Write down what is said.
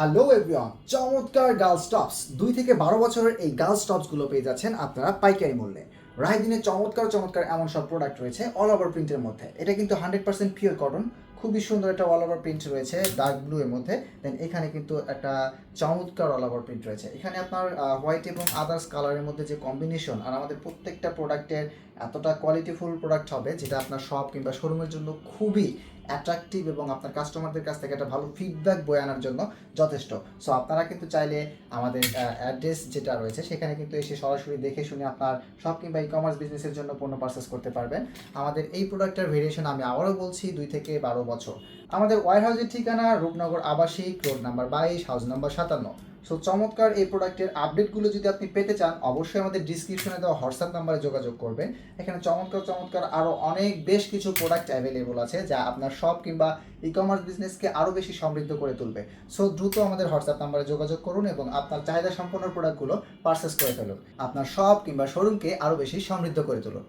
Hello everyone চমৎকার girls tops দুই থেকে বারো বছরের এই গার্লস টপসগুলো পেয়ে যাচ্ছেন আপনারা পাইকারি মূল্যে। রাইদিনের চমৎকার চমৎকার এমন সব প্রোডাক্ট রয়েছে অল ওভার প্রিন্টের মধ্যে। এটা কিন্তু হান্ড্রেড পার্সেন্ট পিওর কটন খুবই সুন্দর একটা অল ওভার প্রিন্ট রয়েছে ডার্ক ব্লু এর মধ্যে। দেন এখানে কিন্তু একটা চমৎকার অল ওভার প্রিন্ট রয়েছে। এখানে আপনার হোয়াইট এবং আদার্স কালারের মধ্যে যে কম্বিনেশন আর আমাদের প্রত্যেকটা প্রোডাক্টের এতটা কোয়ালিটিফুল প্রোডাক্ট হবে, যেটা আপনার শপ কিংবা শোরুমের জন্য খুবই অ্যাট্রাকটিভ এবং আপনার কাস্টমারদের কাছ থেকে একটা ভালো ফিডব্যাক বয়ে আনার জন্য যথেষ্ট। সো আপনারা কিন্তু চাইলে আমাদের অ্যাড্রেস যেটা রয়েছে, সেখানে কিন্তু এসে সরাসরি দেখে শুনে আপনার শপ কিংবা ই কমার্স বিজনেসের জন্য পণ্য পারচেস করতে পারবেন। আমাদের এই প্রোডাক্টের ভেরিয়েশন আমি আবারও বলছি, দুই থেকে বারো বছর। আমাদের ওয়ার হাউসের ঠিকানা রূপনগর আবাসিক রোড নাম্বার বাইশ হাউস নাম্বার সাতান্ন। সো চমৎকার এই প্রোডাক্টের আপডেটগুলো যদি আপনি পেতে চান, অবশ্যই আমাদের ডিসক্রিপশনে দেওয়া হোয়াটসঅ্যাপ নাম্বারে যোগাযোগ করবেন। এখানে চমৎকার চমৎকার আরও অনেক বেশ কিছু প্রোডাক্ট অ্যাভেলেবল আছে যা আপনার শপ কিংবা ই কমার্স বিজনেসকে আরও বেশি সমৃদ্ধ করে তুলবে। সো দ্রুত আমাদের হোয়াটসঅ্যাপ নাম্বারে যোগাযোগ করুন এবং আপনার চাহিদা সম্পন্ন প্রোডাক্টগুলো পারচেস করে ফেলুন। আপনার শপ কিংবা শোরুমকে আরও বেশি সমৃদ্ধ করে তুলুন।